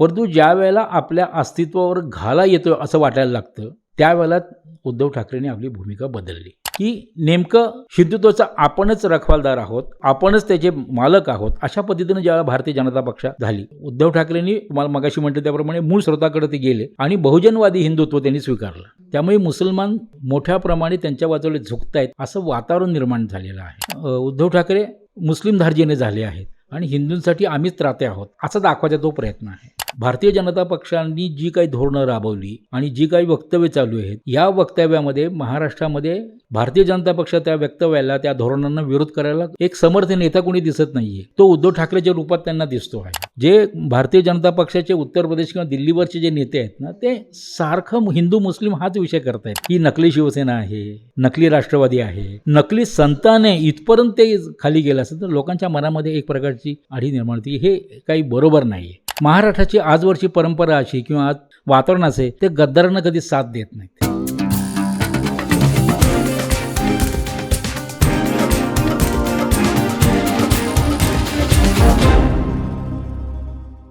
परंतु ज्या वेळेला आपल्या अस्तित्वावर घाला येतो असं वाटायला लागतं त्यावेळेला उद्धव ठाकरेंनी आपली भूमिका बदलली. की नेमकं हिंदुत्वाचा आपणच रखवालदार आहोत आपणच त्याचे मालक आहोत अशा पद्धतीनं ज्यावेळेला भारतीय जनता पक्षात झाली उद्धव ठाकरेंनी तुम्हाला मगाशी म्हटलं त्याप्रमाणे मूळ स्रोताकडे ते गेले आणि बहुजनवादी हिंदुत्व त्यांनी स्वीकारलं. त्यामुळे मुसलमान मोठ्या प्रमाणे त्यांच्या बाजूला झुकतायत असं वातावरण निर्माण झालेलं आहे. उद्धव ठाकरे मुस्लिम धार्जिणे झाले आहेत आणि हिंदूंसाठी आम्हीच त्राते आहोत असा दाखवायचा तो प्रयत्न आहे. भारतीय जनता पक्षांनी जी काही धोरणं राबवली आणि जी काही वक्तव्य चालू आहेत या वक्तव्यामध्ये महाराष्ट्रामध्ये भारतीय जनता पक्ष त्या वक्तव्याला त्या धोरणांना विरोध करायला एक समर्थ नेता कोणी दिसत नाहीये. तो उद्धव ठाकरेच्या रूपात त्यांना दिसतो आहे. जे भारतीय जनता पक्षाचे उत्तर प्रदेश किंवा दिल्लीवरचे जे नेते आहेत ना ते सारखं हिंदू मुस्लिम हाच विषय करतायत. ही नकली शिवसेना आहे नकली राष्ट्रवादी आहे नकली संताने इथपर्यंत ते खाली गेलं असेल तर लोकांच्या मनामध्ये एक प्रकारची आढी निर्माण होती. हे काही बरोबर नाहीये. महाराष्ट्राची आजवरची परंपरा अशी किंवा आज वातावरण असे ते गद्दारांना कधी साथ देत नाहीत.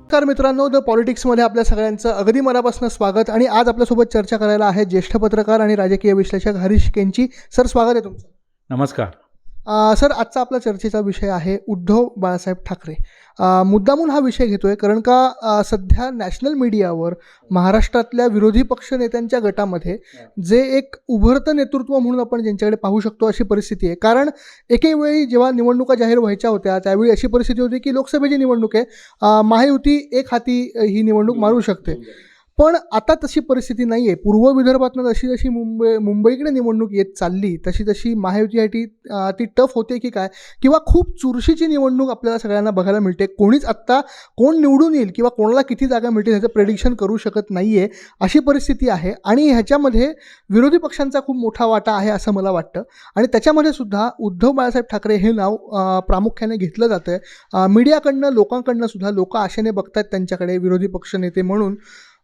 नमस्कार मित्रांनो द पॉलिटिक्समध्ये आपल्या सगळ्यांचं अगदी मनापासून स्वागत आणि आज आपल्यासोबत चर्चा करायला आहे ज्येष्ठ पत्रकार आणि राजकीय विश्लेषक हरीश केंची. सर स्वागत आहे तुमचं. नमस्कार. अ, सर आजचा आपला चर्चेचा विषय आहे उद्धव बाळासाहेब ठाकरे. मुद्दामून हा विषय घेतोय कारण का सध्या नॅशनल मीडियावर महाराष्ट्रातल्या विरोधी पक्ष नेत्यांच्या गटामध्ये जे एक उभरतं नेतृत्व म्हणून आपण ज्यांच्याकडे पाहू शकतो अशी परिस्थिती आहे. कारण एके वेळी जेव्हा निवडणुका जाहीर व्हायच्या होत्या त्यावेळी अशी परिस्थिती होती की लोकसभेची निवडणूक आहे. महायुती एक हाती ही निवडणूक मारू शकते. पण आता तशी परिस्थिती नाही आहे पूर्व विदर्भातनं जशी जशी मुंबई मुंबईकडे निवडणूक येत चालली तशी तशी महायुतीसाठी ती टफ होते की काय? किंवा खूप चुरशीची निवडणूक आपल्याला सगळ्यांना बघायला मिळते. कोणीच आत्ता कोण निवडून येईल किंवा कोणाला किती जागा मिळतील ह्याचं प्रेडिक्शन करू शकत नाही आहे अशी परिस्थिती आहे. आणि ह्याच्यामध्ये विरोधी पक्षांचा खूप मोठा वाटा आहे असं मला वाटतं. आणि त्याच्यामध्ये सुद्धा उद्धव बाळासाहेब ठाकरे हे नाव प्रामुख्याने घेतलं जातं आहे मीडियाकडनं लोकांकडनं सुद्धा लोक आशेने बघतात त्यांच्याकडे विरोधी पक्ष नेते म्हणून.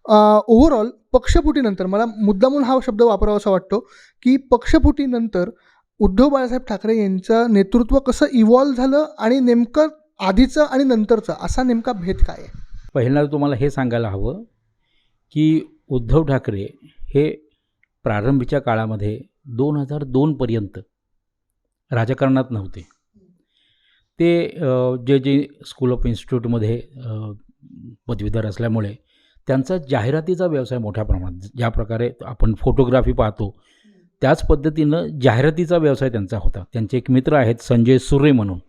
ओव्हरऑल पक्षफुटीनंतर मला मुद्दामून हा शब्द वापरावासा वाटतो की पक्षफुटीनंतर उद्धव बाळासाहेब ठाकरे यांचं नेतृत्व कसं इव्हॉल्व्ह झालं आणि नेमकं आधीचं आणि नंतरचं असा नेमका भेद काय आहे? पहिल्यांदा तुम्हाला हे सांगायला हवं की उद्धव ठाकरे हे प्रारंभीच्या काळामध्ये दोन हजार दोनपर्यंत राजकारणात नव्हते. ते जे जे स्कूल ऑफ इन्स्टिट्यूटमध्ये पदवीधर असल्यामुळे त्यांचा जाहिरातीचा व्यवसाय मोठ्या प्रमाणात ज्या प्रकारे आपण फोटोग्राफी पाहतो त्याच पद्धतीनं जाहिरातीचा व्यवसाय त्यांचा होता. त्यांचे एक मित्र आहेत संजय सुरे म्हणून.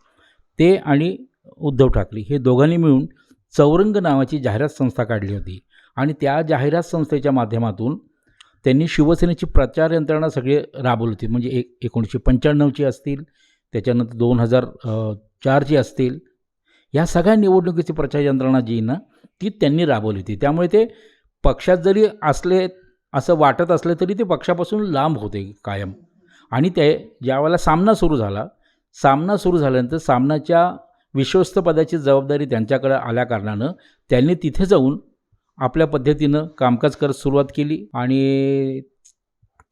ते आणि उद्धव ठाकरे हे दोघांनी मिळून चौरंग नावाची जाहिरात संस्था काढली होती. आणि त्या जाहिरात संस्थेच्या माध्यमातून त्यांनी शिवसेनेची प्रचार यंत्रणा सगळी राबवली होती. म्हणजे एक एकोणीसशे पंच्याण्णवची असतील त्याच्यानंतर दोन हजार चारची असतील ह्या सगळ्या निवडणुकीची प्रचार यंत्रणा जी ना ती त्यांनी राबवली होती. त्यामुळे ते पक्षात जरी असले असं वाटत असलं तरी ते पक्षापासून लांब होते कायम. आणि ते ज्यावेळेला सामना सुरू झाला सामना सुरू झाल्यानंतर सामनाच्या विश्वस्तपदाची जबाबदारी त्यांच्याकडे आल्याकारणानं त्यांनी तिथे जाऊन आपल्या पद्धतीनं कामकाज करत सुरुवात केली आणि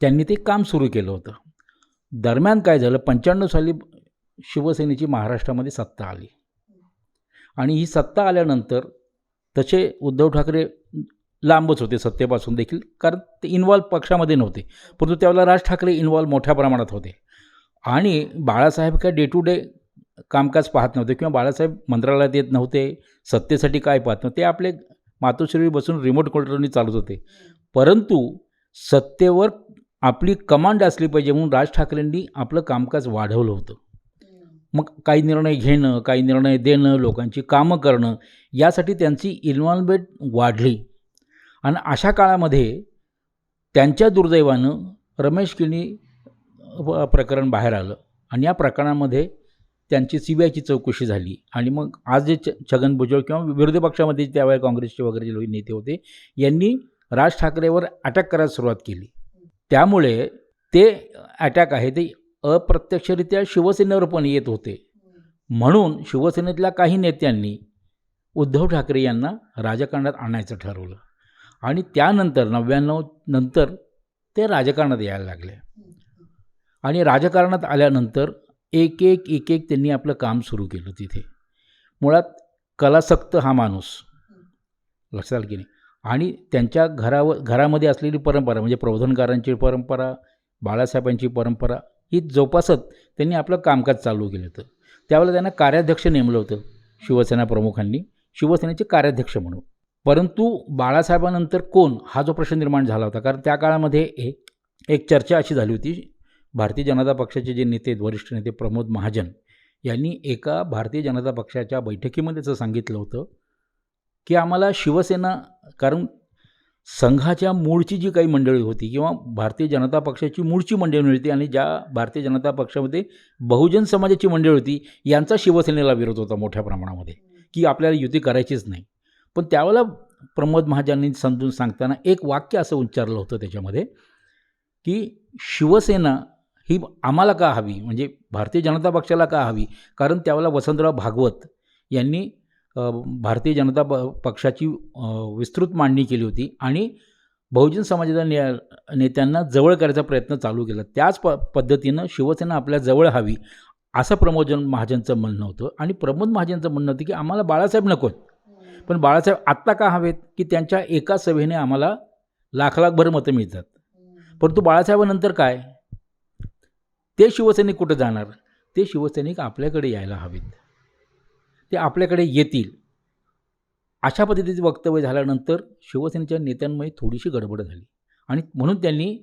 त्यांनी ते काम सुरू केलं होतं. दरम्यान काय झालं पंच्याण्णव साली शिवसेनेची महाराष्ट्रामध्ये सत्ता आली. आणि ही सत्ता आल्यानंतर तसे उद्धव ठाकरे लांबच होते सत्तेपासून देखील कारण ते इन्वॉल्व पक्षामध्ये नव्हते. परंतु त्यावेळेला राज ठाकरे इन्वॉल्व मोठ्या प्रमाणात होते. आणि बाळासाहेब काय डे टू डे कामकाज पाहत नव्हते किंवा बाळासाहेब मंत्रालयात येत नव्हते सत्तेसाठी काय पाहत नव्हते ते आपले मातोश्री बसून रिमोट कंट्रोलनी चालत होते. परंतु सत्तेवर आपली कमांड असली पाहिजे म्हणून राज ठाकरेंनी आपलं कामकाज वाढवलं होतं. मग काही निर्णय घेणं काही निर्णय देणं लोकांची कामं करणं यासाठी त्यांची इन्व्हॉल्वमेंट वाढली. आणि अशा काळामध्ये त्यांच्या दुर्दैवानं रमेश किणी प्रकरण बाहेर आलं. आणि या प्रकरणामध्ये त्यांची सी बी आयची चौकशी झाली. आणि मग आज जे छ छगन भुजबळ किंवा विरोधी पक्षामध्ये त्यावेळेला काँग्रेसचे वगैरे जे लोक नेते होते यांनी राज ठाकरेवर अटॅक करायला सुरुवात केली. त्यामुळे ते अटॅक आहे ते अप्रत्यक्षरित्या शिवसेनेवर पण येत होते. म्हणून शिवसेनेतल्या काही नेत्यांनी उद्धव ठाकरे यांना राजकारणात आणायचं ठरवलं. आणि त्यानंतर नव्याण्णव नंतर ते राजकारणात यायला लागले. आणि राजकारणात आल्यानंतर एक एक एक एक त्यांनी आपलं काम सुरू केलं तिथे. मुळात कलासक्त हा माणूस. लक्षात आलं की नाही? आणि त्यांच्या घरावर घरामध्ये असलेली परंपरा म्हणजे प्रबोधनकारांची परंपरा बाळासाहेबांची परंपरा ही जोपासत त्यांनी आपलं कामकाज चालू केलं होतं. त्यावेळेला त्यांना कार्याध्यक्ष नेमलं होतं शिवसेना प्रमुखांनी. शिवसेनेचे कार्याध्यक्ष म्हणून. परंतु बाळासाहेबानंतर कोण हा जो प्रश्न निर्माण झाला होता? कारण त्या काळामध्ये एक एक चर्चा अशी झाली होती. भारतीय जनता पक्षाचे जे नेते वरिष्ठ नेते प्रमोद महाजन यांनी एका भारतीय जनता पक्षाच्या बैठकीमध्ये असं सांगितलं होतं की आम्हाला शिवसेना कारण संघाच्या मूळची जी काही मंडळी होती किंवा भारतीय जनता पक्षाची मूळची मंडळी होती आणि ज्या भारतीय जनता पक्षामध्ये बहुजन समाजाची मंडळी होती यांचा शिवसेनेला विरोध होता मोठ्या प्रमाणामध्ये की आपल्याला युती करायचीच नाही. पण त्यावेळेला प्रमोद महाजनांनी समजून सांगताना एक वाक्य असं उच्चारलं होतं त्याच्यामध्ये की शिवसेना ही आम्हाला का हवी? म्हणजे भारतीय जनता पक्षाला का हवी? कारण त्यावेळेला वसंतराव भागवत यांनी भारतीय जनता प पक्षाची विस्तृत मांडणी केली होती आणि बहुजन समाजाच्या ने नेत्यांना जवळ करायचा प्रयत्न चालू केला. त्याच प पद्धतीनं शिवसेना आपल्या जवळ हवी असं प्रमोदन महाजनचं म्हणणं होतं. आणि प्रमोद महाजनचं म्हणणं होतं की आम्हाला बाळासाहेब नको पण बाळासाहेब आत्ता का हवेत की त्यांच्या एका सभेने आम्हाला लाख लाखभर मतं मिळतात? परंतु बाळासाहेबानंतर काय? ते शिवसैनिक कुठं जाणार? ते शिवसैनिक आपल्याकडे यायला हवेत. ते आपल्याकडे येतील. अशा पद्धतीचं वक्तव्य झाल्यानंतर शिवसेनेच्या नेत्यांमध्ये थोडीशी गडबड झाली. आणि म्हणून त्यांनी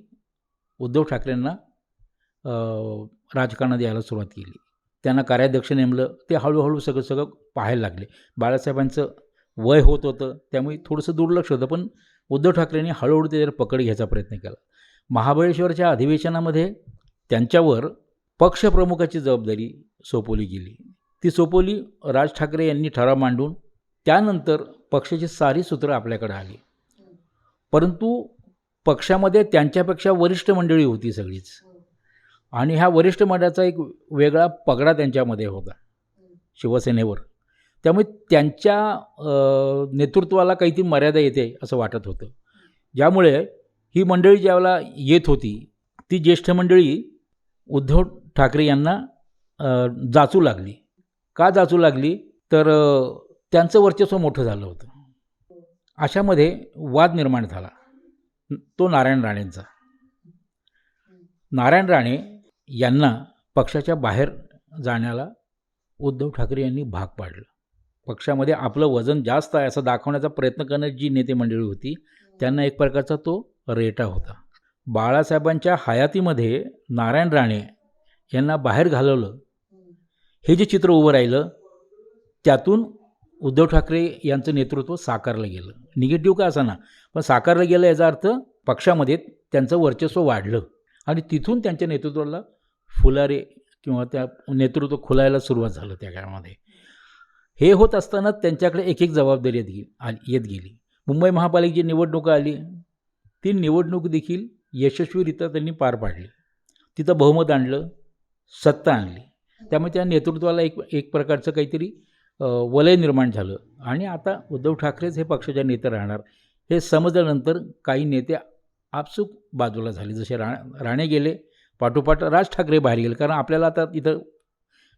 उद्धव ठाकरेंना राजकारणात यायला सुरुवात केली. त्यांना कार्याध्यक्ष नेमलं ते हळूहळू सगळं सगळं पाहायला लागले. बाळासाहेबांचं वय होत होतं त्यामुळे थोडंसं दुर्लक्ष होतं पण उद्धव ठाकरेंनी हळूहळू त्याच्यावर पकड घ्यायचा प्रयत्न केला. महाबळेश्वरच्या अधिवेशनामध्ये त्यांच्यावर पक्षप्रमुखाची जबाबदारी सोपवली गेली. ती सोपवली राज ठाकरे यांनी ठराव मांडून त्यानंतर पक्षाची सारी सूत्रं आपल्याकडे आली. परंतु पक्षामध्ये त्यांच्यापेक्षा वरिष्ठ मंडळी होती सगळीच. आणि ह्या वरिष्ठ मंडळाचा एक वेगळा पगडा त्यांच्यामध्ये होता शिवसेनेवर. त्यामुळे त्यांच्या नेतृत्वाला काहीतरी मर्यादा येते असं वाटत होतं. ज्यामुळे ही मंडळी ज्यावेळेला येत होती ती ज्येष्ठ मंडळी उद्धव ठाकरे यांना जाचू लागली. का जाचू लागली? तर त्यांचं वर्चस्व मोठं झालं होतं. अशामध्ये वाद निर्माण झाला. तो नारायण राणेंचा. नारायण राणे यांना पक्षाच्या बाहेर जाण्याला उद्धव ठाकरे यांनी भाग पाडलं. पक्षामध्ये आपलं वजन जास्त आहे असं दाखवण्याचा प्रयत्न करणारी जी नेते मंडळी होती त्यांना एक प्रकारचा तो रेटा होता. बाळासाहेबांच्या हयातीमध्ये नारायण राणे यांना बाहेर घालवलं. हे जे चित्र उभं राहिलं त्यातून उद्धव ठाकरे यांचं नेतृत्व साकारलं गेलं. निगेटिव्ह का असाना पण साकारलं गेलं याचा अर्थ पक्षामध्ये त्यांचं वर्चस्व वाढलं आणि तिथून त्यांच्या नेतृत्वाला फुलारे किंवा त्या नेतृत्व खुलायला सुरुवात झालं त्या काळामध्ये. हे होत असताना त्यांच्याकडे एक एक जबाबदारी येत गे आली येत गेली. मुंबई महापालिकेची निवडणूक आली. ती निवडणूक देखील यशस्वीरित्या त्यांनी पार पाडली. तिथं बहुमत आणलं सत्ता आणली. त्यामुळे त्या नेतृत्वाला एक एक प्रकारचं काहीतरी वलय निर्माण झालं. आणि आता उद्धव ठाकरेच हे पक्षाचे नेते राहणार. हे समजल्यानंतर काही नेते आपसूक बाजूला झाले. जसे रा राणे गेले पाठोपाठ राज ठाकरे बाहेर गेले. कारण आपल्याला आता इथं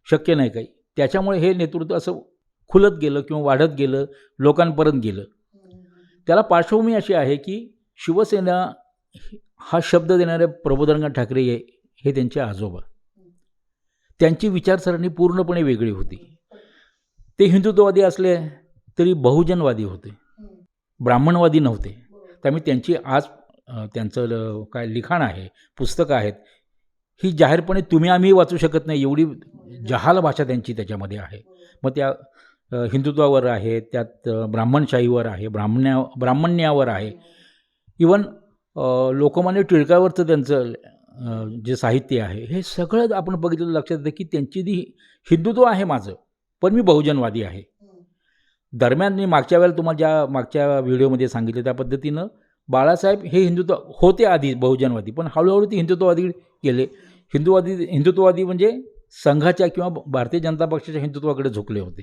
शक्य नाही काही. त्याच्यामुळे हे नेतृत्व असं खुलत गेलं किंवा वाढत गेलं लोकांपर्यंत गेलं. त्याला पार्श्वभूमी अशी आहे की शिवसेना हा शब्द देणारे प्रबोधनगा ठाकरे हे हे त्यांचे आजोबा. त्यांची विचारसरणी पूर्णपणे वेगळी होती. ते हिंदुत्ववादी असले तरी बहुजनवादी होते. ब्राह्मणवादी नव्हते. त्यामुळे त्यांची आज त्यांचं ल- काय लिखाण आहे पुस्तकं आहेत ही जाहीरपणे तुम्ही आम्ही वाचू शकत नाही एवढी जहाल भाषा त्यांची त्याच्यामध्ये आहे. मग त्या हिंदुत्वावर आहे त्यात ब्राह्मणशाहीवर आहे ब्राह्मण्या ब्राह्मण्यावर आहे. इवन लोकमान्य टिळकावरचं त्यांचं जे साहित्य आहे हे सगळं आपण बघितलं लक्षात येतं की त्यांची जी हिंदुत्व आहे माझं पण मी बहुजनवादी आहे. दरम्यान मी मागच्या वेळेला तुम्हाला ज्या मागच्या व्हिडिओमध्ये सांगितलं त्या पद्धतीनं बाळासाहेब हे हिंदुत्व होते आधी बहुजनवादी पण हळूहळू ते हिंदुत्ववादी गेले. हिंदुवादी हिंदुत्ववादी म्हणजे संघाच्या किंवा भारतीय जनता पक्षाच्या हिंदुत्वाकडे झुकले होते.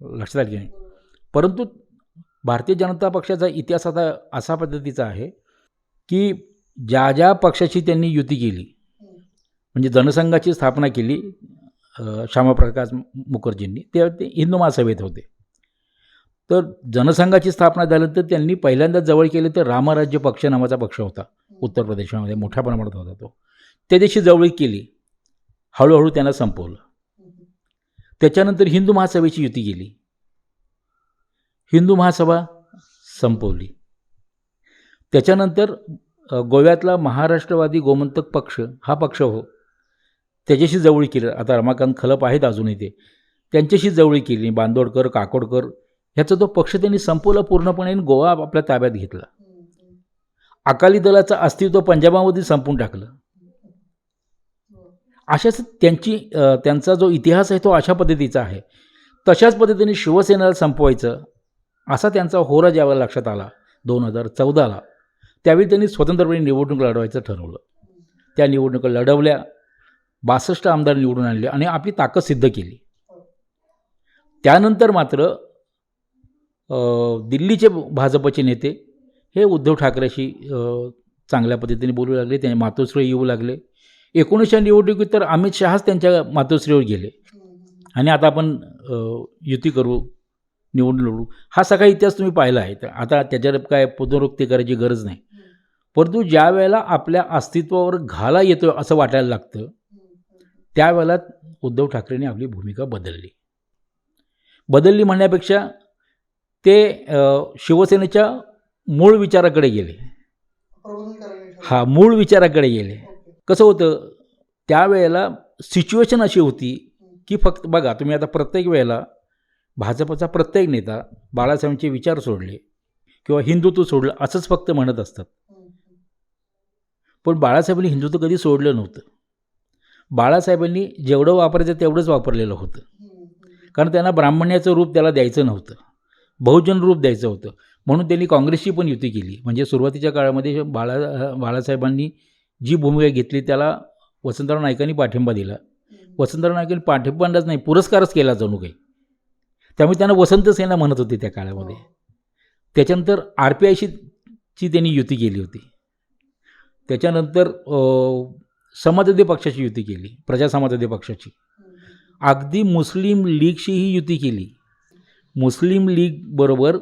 लक्षात आलं की नाही? परंतु भारतीय जनता पक्षाचा इतिहास आता असा पद्धतीचा आहे की ज्या ज्या पक्षाची त्यांनी युती केली म्हणजे जनसंघाची स्थापना केली श्यामाप्रकाश मुखर्जींनी ते ते हिंदू महासभेत होते. तर जनसंघाची स्थापना झाल्यानंतर त्यांनी पहिल्यांदा जवळ केले तर रामराज्य पक्ष नावाचा पक्ष होता. उत्तर प्रदेशामध्ये मोठ्या प्रमाणात होता तो. त्याच्याशी जवळीक केली. हळूहळू त्यांना संपवलं. त्याच्यानंतर हिंदू महासभेची युती केली. हिंदू महासभा संपवली. त्याच्यानंतर गोव्यातला महाराष्ट्रवादी गोमंतक पक्ष हा पक्ष हो. त्याच्याशी जवळी केली आता रमाकांत खलप आहेत अजूनही ते त्यांच्याशी जवळी केली बांदोडकर काकोडकर. ह्याचा तो पक्ष त्यांनी संपवला पूर्णपणे आणि गोवा आपल्या ताब्यात घेतला. अकाली दलाचं अस्तित्व पंजाबामध्ये संपून टाकलं. अशाच त्यांची त्यांचा जो इतिहास आहे तो अशा पद्धतीचा आहे. तशाच पद्धतीने शिवसेनेला संपवायचं असा त्यांचा होरा ज्यावेळेला लक्षात आला दोन हजार चौदाला. त्यावेळी त्यांनी स्वतंत्रपणे निवडणूक लढवायचं ठरवलं. त्या निवडणुका लढवल्या. बासष्ट आमदार निवडून आणले आणि आपली ताकद सिद्ध केली. त्यानंतर मात्र दिल्लीचे भाजपचे नेते हे उद्धव ठाकरेशी चांगल्या पद्धतीने बोलू लागले. त्यांनी मातोश्री येऊ लागले. एकोणीसच्या निवडणुकीत तर अमित शहाच त्यांच्या मातोश्रीवर गेले. आणि आता आपण युती करू निवडून लढू. हा सगळा इतिहास तुम्ही पाहिला आहे. तर आता त्याच्यावर काय पुनरुक्ती करायची गरज नाही. परंतु ज्या वेळेला आपल्या अस्तित्वावर घाला येतो असं वाटायला लागतं त्यावेळेला उद्धव ठाकरेंनी आपली भूमिका बदलली. बदलली म्हणण्यापेक्षा ते शिवसेनेच्या मूळ विचाराकडे गेले. हा मूळ विचाराकडे गेले. कसं होतं त्यावेळेला सिच्युएशन अशी होती की फक्त बघा तुम्ही आता प्रत्येक वेळेला भाजपचा प्रत्येक नेता बाळासाहेबांचे विचार सोडले किंवा हिंदुत्व सोडलं असंच फक्त म्हणत असतात. पण बाळासाहेबांनी हिंदुत्व कधी सोडलं नव्हतं. बाळासाहेबांनी जेवढं वापरायचं तेवढंच वापरलेलं होतं. कारण त्यांना ब्राह्मण्याचं रूप त्याला द्यायचं नव्हतं. बहुजन रूप द्यायचं होतं. म्हणून त्यांनी काँग्रेसची पण युती केली. म्हणजे सुरुवातीच्या काळामध्ये बाळा बाळासाहेबांनी जी भूमिका घेतली त्याला वसंतराव नाईकांनी पाठिंबा दिला. वसंतराव नाईकांनी पाठिंबाच नाही पुरस्कारच केला जणू काही. त्यामुळे त्यांना वसंत सेना म्हणत होते त्या काळामध्ये. त्याच्यानंतर आर पी आयशी ची त्यांनी युती केली होती. त्याच्यानंतर समाजवादी पक्षाची युती केली प्रजा समाजवादी पक्षाची. अगदी मुस्लिम लीगशीही युती केली. मुस्लिम लीगबरोबर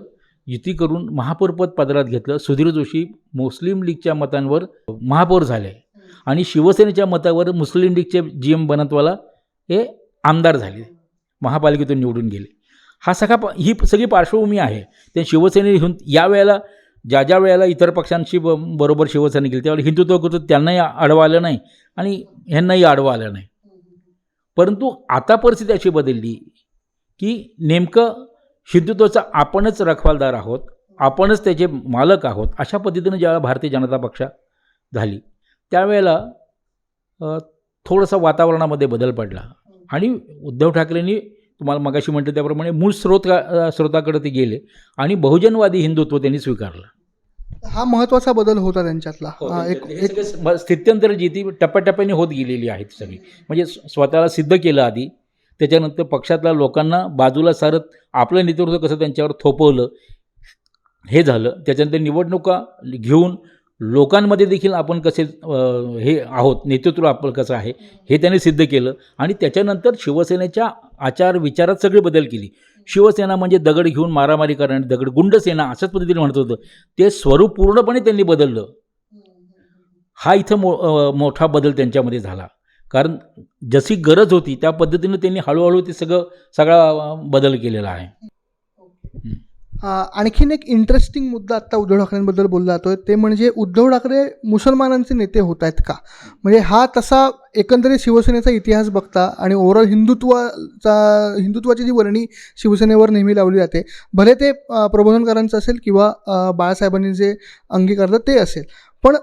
युती करून महापौरपद पदरात घेतलं. सुधीर जोशी मुस्लिम लीगच्या मतांवर महापौर झाले. आणि शिवसेनेच्या मतावर मुस्लिम लीगचे जी एम बनतवाला हे आमदार झाले. महापालिकेतून निवडून गेले. हा सगळा ही सगळी पार्श्वभूमी आहे. ते शिवसेने या वेळेला ज्या ज्या वेळेला इतर पक्षांशी ब बरोबर शिवसेना गेली त्यावेळेला हिंदुत्व करतो त्यांनाही आडवा आलं नाही आणि ह्यांनाही आडवा आलं नाही. परंतु आता परिस्थिती अशी बदलली की नेमकं हिंदुत्वाचा आपणच रखवालदार आहोत आपणच त्याचे मालक आहोत अशा पद्धतीनं ज्यावेळेला भारतीय जनता पक्ष झाली त्यावेळेला थोडंसं वातावरणामध्ये बदल पडला. आणि उद्धव ठाकरेंनी तुम्हाला मगाशी म्हटलं त्याप्रमाणे मूळ स्रोत स्रोताकडे ते गेले आणि बहुजनवादी हिंदुत्व त्यांनी स्वीकारलं. हा महत्त्वाचा बदल होता त्यांच्यातला. हा, एक हे एक स- स्थित्यंतर जी ती टप्प्याटप्प्याने होत गेलेली आहेत सगळी. म्हणजे स्व- स्वतःला सिद्ध केलं आधी त्याच्यानंतर पक्षातल्या लोकांना बाजूला सारत आपलं नेतृत्व कसं त्यांच्यावर थोपवलं हे झालं. त्याच्यानंतर निवडणुका घेऊन लोकांमध्ये देखील आपण कसे हे आहोत नेतृत्व आपलं कसं आहे हे त्यांनी सिद्ध केलं. आणि त्याच्यानंतर शिवसेनेच्या आचार विचारात सगळी बदल केली. शिवसेना म्हणजे दगड घेऊन मारामारी करणारी दगड गुंड सेना अशाच पद्धतीने म्हणत होतं. ते स्वरूप पूर्णपणे त्यांनी बदललं. हा इथं मो मोठा बदल त्यांच्यामध्ये झाला. कारण जशी गरज होती त्या पद्धतीनं त्यांनी हळूहळू ते सगळं सगळा बदल केलेला आहे. आणखीन एक इंटरेस्टिंग मुद्दा आत्ता उद्धव ठाकरेंबद्दल बोलला जातोय. ते म्हणजे उद्धव ठाकरे मुसलमानांचे नेते होत आहेत का? म्हणजे हा तसा एकंदरीत शिवसेनेचा इतिहास बघता आणि ओव्हरऑल हिंदुत्वाचा हिंदुत्वाची जी वर्णी शिवसेनेवर नेहमी लावली जाते भले ते प्रबोधनकारांचं असेल किंवा बाळासाहेबांनी जे अंगीकारलं ते असेल. पण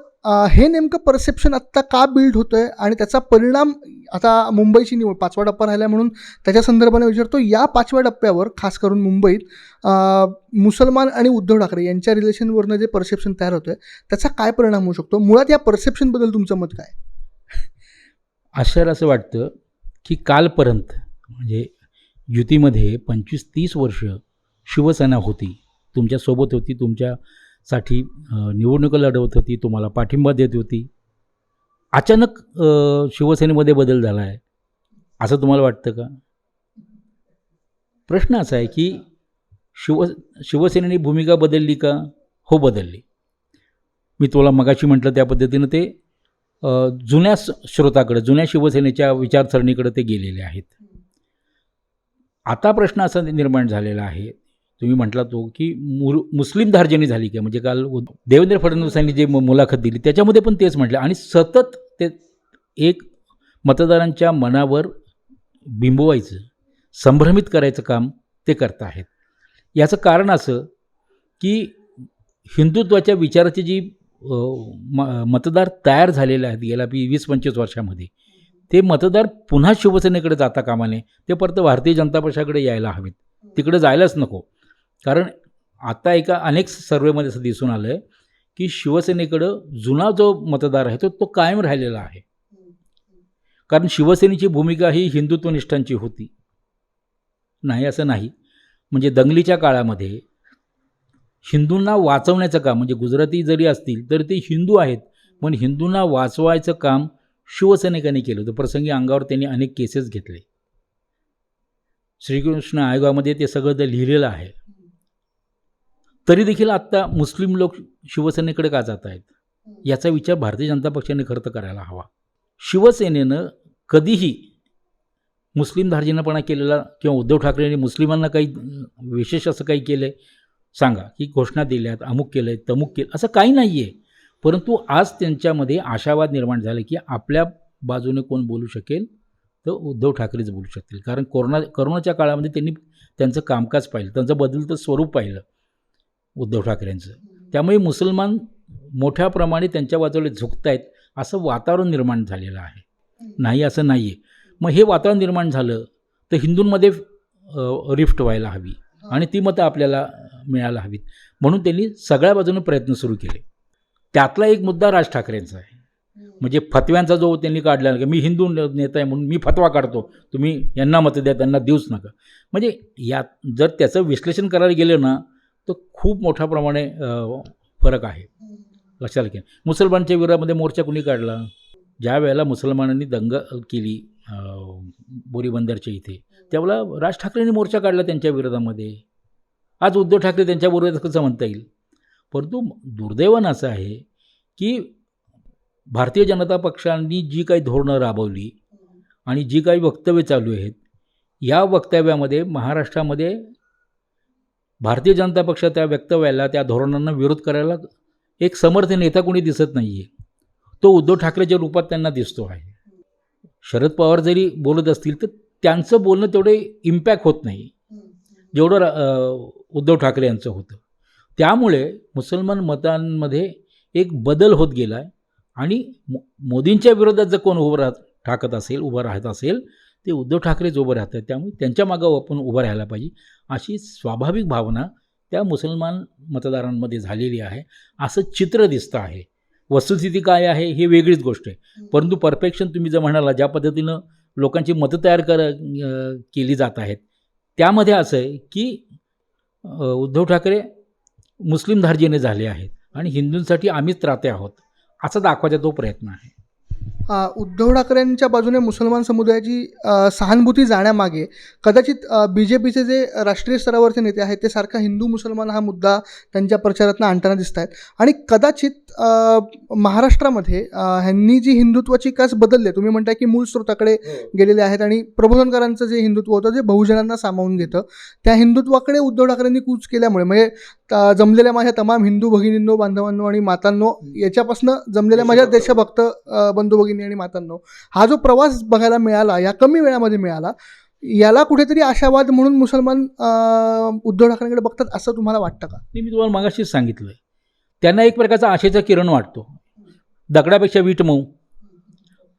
हे नेमकं परसेप्शन आत्ता का बिल्ड होतं आहे आणि त्याचा परिणाम आता मुंबईची निवड पाचवा टप्पा राहिला म्हणून त्याच्या संदर्भाने विचारतो या पाचव्या टप्प्यावर खास करून मुंबईत मुसलमान आणि उद्धव ठाकरे यांच्या रिलेशनवरनं जे परसेप्शन तयार होतं आहे त्याचा काय परिणाम होऊ शकतो? मुळात या परसेप्शनबद्दल तुमचं मत काय? आश्चर्य असं वाटतं की कालपर्यंत म्हणजे युतीमध्ये पंचवीस तीस वर्ष शिवसेना होती तुमच्यासोबत होती तुमच्यासाठी निवडणुका लढवत होती तुम्हाला पाठिंबा देत होती अचानक शिवसेनेमध्ये बदल झाला आहे असं तुम्हाला वाटतं का? प्रश्न असा आहे की शिव शिवसेनेने भूमिका बदलली का? हो बदलली. मी तुला मगाशी म्हटलं त्या पद्धतीनं ते जुन्या स- स्रोताकडे जुन्या शिवसेनेच्या विचारसरणीकडे ते गेलेले आहेत. आता प्रश्न असा निर्माण झालेला आहे तुम्ही म्हटला तो की मुर मुस्लिम धार्जनी झाली काय म्हणजे काल देवेंद्र फडणवीसांनी जे मुलाखत दिली त्याच्यामध्ये पण तेच म्हटलं. आणि सतत ते एक मतदारांच्या मनावर बिंबवायचं संभ्रमित करायचं काम ते करत आहेत. याचं कारण असं की हिंदुत्वाच्या विचाराची जी म मतदार तयार झालेले आहेत गेल्या बी वीस पंचवीस वर्षामध्ये ते मतदार पुन्हा शिवसेनेकडे जाता कामा नये ते परत भारतीय जनता पक्षाकडे यायला हवेत. तिकडे जायलाच नको. कारण आता एका अनेक सर्वेमध्ये असं दिसून आलं आहे की शिवसेनेकडं जुना जो मतदार आहे तो तो कायम राहिलेला आहे. कारण शिवसेनेची भूमिका ही हिंदुत्वनिष्ठांची होती. नाही असं नाही. म्हणजे दंगलीच्या काळामध्ये हिंदूंना वाचवण्याचं काम म्हणजे गुजराती जरी असतील तर ते हिंदू आहेत. पण हिंदूंना वाचवायचं काम शिवसैनिकांनी केलं होतं. प्रसंगी अंगावर त्यांनी अनेक केसेस घेतले. श्रीकृष्ण आयोगामध्ये ते सगळं ते लिहिलेलं आहे. तरी देखील आत्ता मुस्लिम लोक शिवसेनेकडे का जात आहेत? याचा विचार भारतीय जनता पक्षाने खरं तर करायला हवा. शिवसेनेनं कधीही मुस्लिम धार्जिनपणा केलेला किंवा उद्धव ठाकरेंनी मुस्लिमांना काही विशेष असं काही केलं आहे सांगा की घोषणा दिल्यात अमुक केलं आहे तमुक केलं असं काही नाही आहे परंतु आज त्यांच्यामध्ये आशावाद निर्माण झाला की आपल्या बाजूने कोण बोलू शकेल तर उद्धव ठाकरेच बोलू शकतील. कारण कोरोना करोनाच्या काळामध्ये त्यांनी त्यांचं कामकाज पाहिलं त्यांचं बदलतं स्वरूप पाहिलं. उद्धव ठाकरेंचं. त्यामुळे मुसलमान मोठ्या प्रमाणे त्यांच्या बाजूला झुकत आहेत असं वातावरण निर्माण झालेलं आहे. नाही असं नाही आहे मग हे वातावरण निर्माण झालं तर हिंदूंमध्ये रिफ्ट व्हायला हवी आणि ती मतं आपल्याला मिळायला हवीत. म्हणून त्यांनी सगळ्या बाजूने प्रयत्न सुरू केले. त्यातला एक मुद्दा राज ठाकरेंचा आहे. म्हणजे फतव्यांचा जो त्यांनी काढला की मी हिंदू नेता आहे म्हणून मी फतवा काढतो तुम्ही यांना मतं द्या त्यांना देऊच नका. म्हणजे यात जर त्याचं विश्लेषण करायला गेलं ना तर खूप मोठ्या प्रमाणे फरक आहे. लक्षात घ्या. मुसलमानच्या विरोधामध्ये मोर्चा कुणी काढला? ज्या वेळेला मुसलमानांनी दंग केली बोरीबंदरच्या इथे त्यावेळेला राज ठाकरेंनी मोर्चा काढला त्यांच्या विरोधामध्ये. आज उद्धव ठाकरे त्यांच्या विरोधात कसं म्हणता येईल? परंतु दुर्दैवानं असं आहे की भारतीय जनता पक्षांनी जी काही धोरणं राबवली आणि जी काही वक्तव्य चालू आहेत या वक्तव्यामध्ये महाराष्ट्रामध्ये भारतीय जनता पक्ष त्या वक्तव्याला त्या धोरणांना विरोध करायला एक समर्थ नेता कोणी दिसत नाही आहे तो उद्धव ठाकरेच्या रूपात त्यांना दिसतो आहे. शरद पवार जरी बोलत असतील तर त्यांचं बोलणं तेवढे इम्पॅक्ट होत नाही. जेवढं रा- उद्धव ठाकरे यांचं होतं. त्यामुळे मुसलमान मतांमध्ये एक बदल होत गेला आहे आणि मो मोदींच्या विरोधात जर कोण उभं राहत ठाकत असेल उभं राहत असेल ते उद्धव ठाकरेच उभं राहतात त्यामुळे त्यांच्या मागं आपण उभं राहायला पाहिजे. अशी स्वाभाविक भावना त्या मुसलमान मतदारांमध्ये झालेली आहे. असं चित्र दिसतं आहे. वस्तुस्थिती काय आहे ही वेगळीच गोष्ट आहे. परंतु परफेक्शन तुम्ही जर म्हणाला ज्या पद्धतीनं लोकांची मतं तयार कर केली जात आहेत त्यामध्ये असं आहे की उद्धव ठाकरे मुस्लिम धार्जिने झाले आहेत आणि हिंदूंसाठी आम्हीच त्राते आहोत असा दाखवायचा तो प्रयत्न आहे. उद्धव ठाकरेंच्या बाजूने मुसलमान समुदायाची सहानुभूती जाण्यामागे कदाचित बी जे पीचे जे राष्ट्रीय स्तरावरचे नेते आहेत ते सारखा हिंदू मुसलमान हा मुद्दा त्यांच्या प्रचारातनं आणताना दिसत आहेत आणि कदाचित महाराष्ट्रामध्ये ह्यांनी जी हिंदुत्वाची कस बदलली आहे, तुम्ही म्हणताय की मूळ स्रोताकडे गेलेले आहेत आणि प्रबोधनकारांचं जे हिंदुत्व होतं जे बहुजनांना सामावून घेतं. त्या हिंदुत्वाकडे उद्धव ठाकरेंनी कूच केल्यामुळे म्हणजे त- जमलेल्या माझ्या तमाम हिंदू भगिनींनो बांधवांनो आणि मातांनो याच्यापासून जमलेल्या माझ्या देशभक्त. बंधू भगिनी आणि मातांनो हा जो प्रवास बघायला मिळाला या कमी वेळामध्ये मिळाला याला कुठेतरी आशावाद म्हणून मुसलमान उद्धव ठाकरेंकडे बघतात असं तुम्हाला वाटतं का? मी तुम्हाला मागाशीच सांगितलं त्यांना एक प्रकारचा आशेचा किरण वाटतो. दगडापेक्षा वीट मऊ.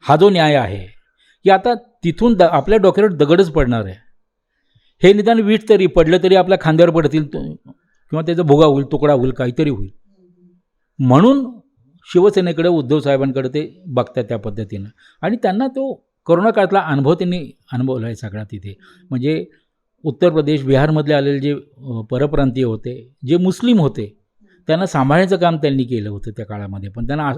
हा जो न्याय आहे की आता तिथून द आपल्या डोक्यावर दगडच पडणार आहे. हे निदान वीट तरी पडलं तरी आपल्या खांद्यावर पडतील किंवा त्याचा भोगा होईल तुकडा होईल काहीतरी होईल. म्हणून शिवसेनेकडे उद्धव साहेबांकडे ते बघतात त्या पद्धतीनं. आणि त्यांना तो करोना काळातला अनुभव त्यांनी अनुभवला आहे सगळा तिथे. म्हणजे उत्तर प्रदेश बिहारमधले आलेले जे परप्रांतीय होते जे मुस्लिम होते त्यांना सांभाळण्याचं काम त्यांनी केलं होतं त्या काळामध्ये. पण त्यांना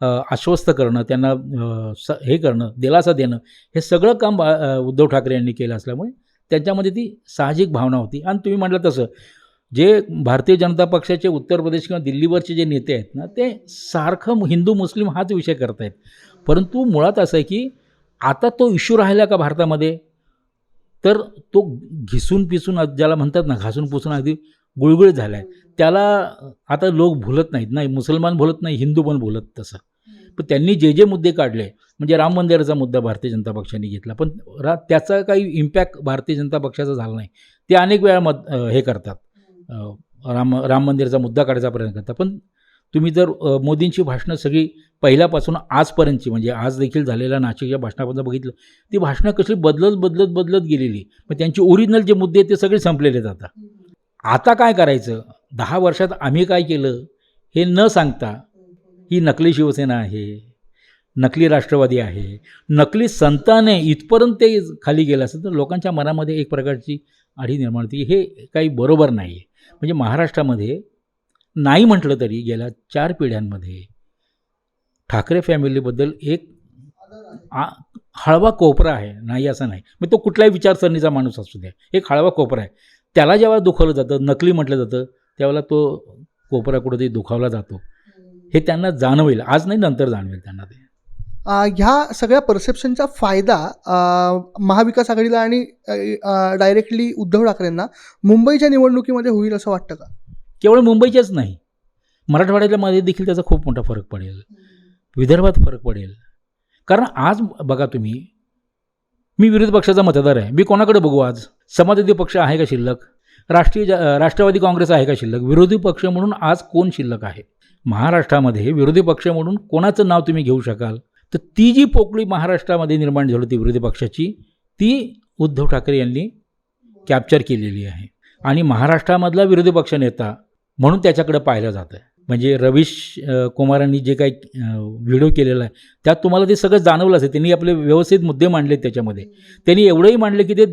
आ- आश्वस्त करणं त्यांना स हे करणं दिलासा देणं हे सगळं काम बा- उद्धव ठाकरे यांनी केलं असल्यामुळे त्यांच्यामध्ये ती साहजिक भावना होती. आणि तुम्ही म्हटलं तसं जे भारतीय जनता पक्षाचे उत्तर प्रदेश किंवा दिल्लीवरचे जे नेते आहेत ना ते सारखं हिंदू मुस्लिम हाच विषय करतायत. परंतु मुळात असं आहे की आता तो इश्यू राहिला का भारतामध्ये? तर तो घिसून पिसून ज्याला म्हणतात ना घासून पुसून अगदी गुळगुळीत झाला आहे त्याला आता लोक भुलत नाहीत नाही मुसलमान भुलत नाही हिंदू पण भुलत तसं. पण त्यांनी जे जे मुद्दे काढले म्हणजे राम मंदिराचा मुद्दा भारतीय जनता पक्षाने घेतला पण रा त्याचा काही इम्पॅक्ट भारतीय जनता पक्षाचा झाला नाही. ते अनेक वेळा मत हे करतात. राम राम मंदिराचा मुद्दा काढायचा प्रयत्न करता. पण तुम्ही जर मोदींची भाषणं सगळी पहिल्यापासून आजपर्यंतची म्हणजे आज देखील झालेल्या नाशिकच्या भाषणापासून बघितलं ती भाषणं कशी बदलत बदलत बदलत गेलेली. मग त्यांचे ओरिजिनल जे मुद्दे ते सगळे संपलेले आहेत आता आता काय करायचं? दहा वर्षात आम्ही काय केलं? हे न सांगता ही नकली शिवसेना आहे नकली राष्ट्रवादी आहे नकली संताने इथपर्यंत ते खाली गेलं असेल तर लोकांच्या मनामध्ये एक प्रकारची आढी निर्माण होती हे काही बरोबर नाही आहे म्हणजे महाराष्ट्रामध्ये नाही म्हटलं तरी गेल्या चार पिढ्यांमध्ये ठाकरे फॅमिलीबद्दल एक आ हळवा कोपरा आहे. नाही असं नाही. मग तो कुठल्याही विचारसरणीचा माणूस असू द्या. एक हळवा कोपरा आहे. त्याला जेव्हा दुखवलं जातं नकली म्हटलं जातं त्यावेळेला तो कोपरा कुठेतरी दुखावला जातो. हे त्यांना जाणवेल. आज नाही नंतर जाणवेल त्यांना ते. ह्या सगळ्या परसेप्शनचा फायदा महाविकास आघाडीला आणि डायरेक्टली उद्धव ठाकरेंना मुंबईच्या निवडणुकीमध्ये होईल असं वाटतं का? केवळ मुंबईच्याच नाही. मराठवाड्यातल्या मध्ये देखील त्याचा खूप मोठा फरक पडेल. विदर्भात फरक पडेल. कारण आज बघा तुम्ही मी विरोधी पक्षाचा मतदार आहे. मी कोणाकडे बघू आज? समाजवादी पक्ष आहे का शिल्लक? राष्ट्रीय राष्ट्रवादी काँग्रेस आहे का शिल्लक? विरोधी पक्ष म्हणून आज कोण शिल्लक आहे? महाराष्ट्रामध्ये विरोधी पक्ष म्हणून कोणाचं नाव तुम्ही घेऊ शकाल? तर ती जी पोकळी महाराष्ट्रामध्ये निर्माण झाली होती विरोधी पक्षाची ती उद्धव ठाकरे यांनी कॅप्चर केलेली आहे. आणि महाराष्ट्रामधला विरोधी पक्ष नेता म्हणून त्याच्याकडे पाहिलं जातं म्हणजे रवीश कुमारांनी जे काही व्हिडिओ केलेला आहे त्यात तुम्हाला ते सगळं जाणवलं असेल त्यांनी आपले व्यवस्थित मुद्दे मांडले त्याच्यामध्ये. त्यांनी एवढंही मांडले की ते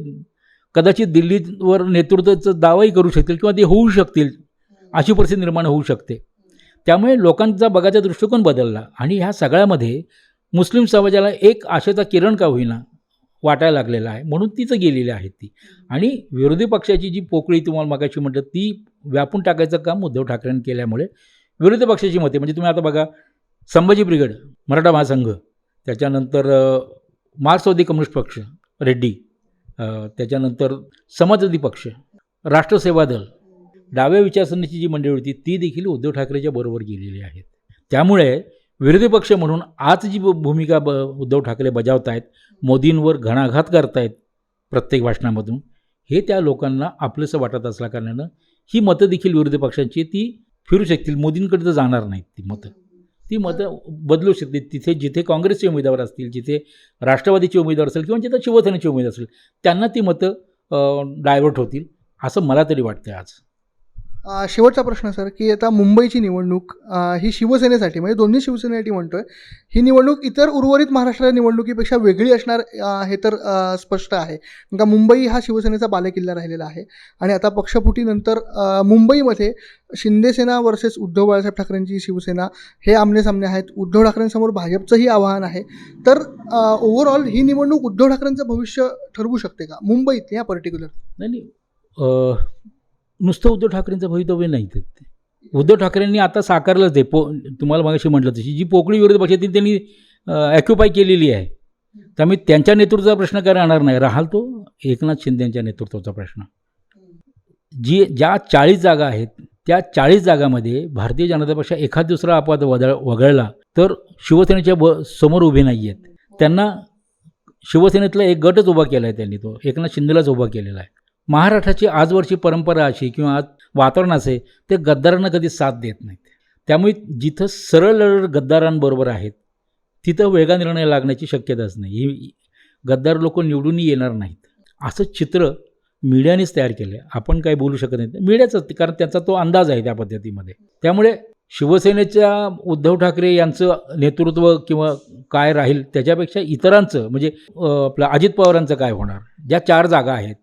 कदाचित दिल्लीवर नेतृत्वाचा दावाही करू शकतील किंवा ते होऊ शकतील अशी परिस्थिती निर्माण होऊ शकते. त्यामुळे लोकांचा बघायचा दृष्टिकोन बदलला. आणि ह्या सगळ्यामध्ये मुस्लिम समाजाला एक आशेचा किरण का होईना वाटायला लागलेला आहे म्हणून तिथं गेलेली आहेत ती. आणि विरोधी पक्षाची जी पोकळी तुम्हाला मगाशी म्हटलं ती व्यापून टाकायचं काम उद्धव ठाकरेंनी केल्यामुळे विरोधी पक्षाची मते म्हणजे तुम्ही आता बघा संभाजी ब्रिगेड मराठा महासंघ त्याच्यानंतर मार्क्सवादी कम्युनिस्ट पक्ष रेड्डी त्याच्यानंतर समाजवादी पक्ष राष्ट्रसेवा दल डाव्या विचारसरणीची जी मंडळी होती ती देखील उद्धव ठाकरेच्या बरोबर गेलेली आहेत. त्यामुळे विरोधी पक्ष म्हणून आज जी भूमिका ब उद्धव ठाकरे बजावत आहेत मोदींवर घणाघात करतायत प्रत्येक भाषणामधून हे त्या लोकांना आपलंसं वाटत असल्या कारणानं ही मतं देखील विरोधी पक्षांची ती फिरू शकतील. मोदींकडे तर जाणार नाहीत ती मतं. ती मतं बदलू शकतील. तिथे जिथे काँग्रेसचे उमेदवार असतील जिथे राष्ट्रवादीचे उमेदवार असेल किंवा जिथे शिवसेनेचे उमेदवार असेल त्यांना ती मतं डायव्हर्ट होतील असं मला तरी वाटतं आज. शेवटचा प्रश्न सर की आता मुंबईची निवडणूक ही शिवसेनेसाठी म्हणजे दोन्ही शिवसेनेसाठी म्हणतो आहे ही निवडणूक इतर उर्वरित महाराष्ट्राच्या निवडणुकीपेक्षा वेगळी असणार हे तर स्पष्ट आहे. कारण का मुंबई हा शिवसेनेचा बालेकिल्ला राहिलेला आहे. आणि आता पक्षफुटीनंतर मुंबईमध्ये शिंदेसेना वर्सेस उद्धव बाळासाहेब ठाकरेंची शिवसेना हे आमने सामने आहेत. उद्धव ठाकरेंसमोर भाजपचंही आव्हान आहे. तर ओव्हरऑल ही निवडणूक उद्धव ठाकरेंचं भविष्य ठरवू शकते का? मुंबईत या पर्टिक्युलर नाही नुसतं उद्धव ठाकरेंचं भवितव्य नाही ते. उद्धव ठाकरेंनी आता साकारलंच आहे पो तुम्हाला मगाशी म्हटलं तशी जी पोकळी विरोधी पक्षातील त्यांनी ॲक्युपाय केलेली आहे. त्यामुळे त्यांच्या नेतृत्वाचा प्रश्न काय राहणार नाही. राहाल तो एकनाथ शिंदेच्या यांच्या नेतृत्वाचा प्रश्न. जी ज्या चाळीस जागा आहेत त्या चाळीस जागामध्ये भारतीय जनता पक्ष एखाद दुसरा अपवाद वदळ वगळला तर शिवसेनेच्या ब समोर उभे नाही आहेत. त्यांना शिवसेनेतला एक गटच उभा केला आहे त्यांनी तो. एकनाथ शिंदेलाच उभा केलेला आहे. महाराष्ट्राची आजवरची परंपरा अशी किंवा आज वातावरण असे ते गद्दारांना कधी साथ देत नाहीत. त्यामुळे जिथं सरळ लढत गद्दारांबरोबर आहेत तिथं वेगळा निर्णय लागण्याची शक्यताच नाही. ही गद्दार लोक निवडूनही येणार नाहीत. असं चित्र मीडियानेच तयार केलं आहे आपण काय बोलू शकत नाही मीडियाचंच कारण त्याचा तो अंदाज आहे त्या पद्धतीमध्ये. त्यामुळे शिवसेनेच्या उद्धव ठाकरे यांचं नेतृत्व किंवा काय राहील त्याच्यापेक्षा इतरांचं म्हणजे आपलं अजित पवारांचं काय होणार? ज्या चार जागा आहेत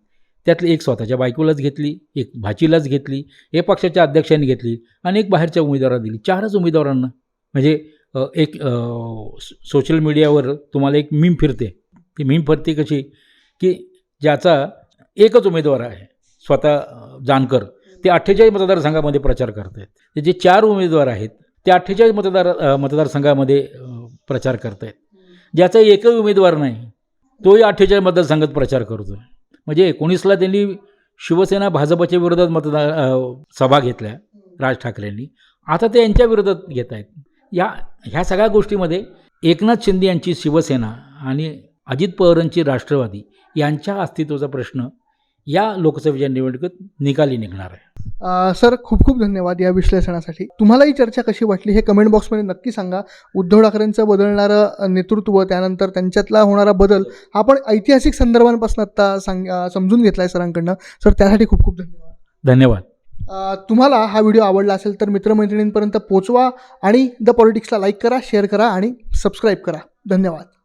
त्यातली एक स्वतःच्या बायकोलाच घेतली एक भाचीलाच घेतली एक पक्षाच्या अध्यक्षांनी घेतली आणि एक बाहेरच्या उमेदवारांना दिली. चारच उमेदवारांना. म्हणजे एक सोशल मीडियावर तुम्हाला एक मीम फिरते. ती मीम फिरते कशी? की ज्याचा एकच उमेदवार आहे स्वतः जानकर. ते अठ्ठेचाळीस मतदारसंघामध्ये प्रचार करत आहेत ते जे चार उमेदवार आहेत ते अठ्ठेचाळीस मतदार मतदारसंघामध्ये प्रचार करत आहेत ज्याचा एकही उमेदवार नाही तोही अठ्ठेचाळीस मतदारसंघात प्रचार करतो म्हणजे एकोणीसला त्यांनी शिवसेना भाजपच्या विरोधात मतदार सभा घेतल्या राज ठाकरेंनी. आता ते यांच्या विरोधात घेत आहेत. या ह्या सगळ्या गोष्टीमध्ये एकनाथ शिंदे यांची शिवसेना आणि अजित पवारांची राष्ट्रवादी यांच्या अस्तित्वाचा प्रश्न या लोकसभेच्या निवडणुकीत निकाली निघणार आहे. अ, सर खूप खूप धन्यवाद या विश्लेषणासाठी. तुम्हाला ही चर्चा कशी वाटली हे कमेंट बॉक्समध्ये नक्की सांगा. उद्धव ठाकरेंचं बदलणारं नेतृत्व त्यानंतर त्यांच्यातला होणारा बदल हा आपण ऐतिहासिक संदर्भांपासून आत्ता सांग समजून घेतला आहे सरांकडनं. सर त्यासाठी खूप खूप धन्यवाद. धन्यवाद. तुम्हाला हा व्हिडिओ आवडला असेल तर मित्रमैत्रिणींपर्यंत पोचवा आणि द पॉलिटिक्सला लाईक करा शेअर करा आणि सबस्क्राईब करा. धन्यवाद.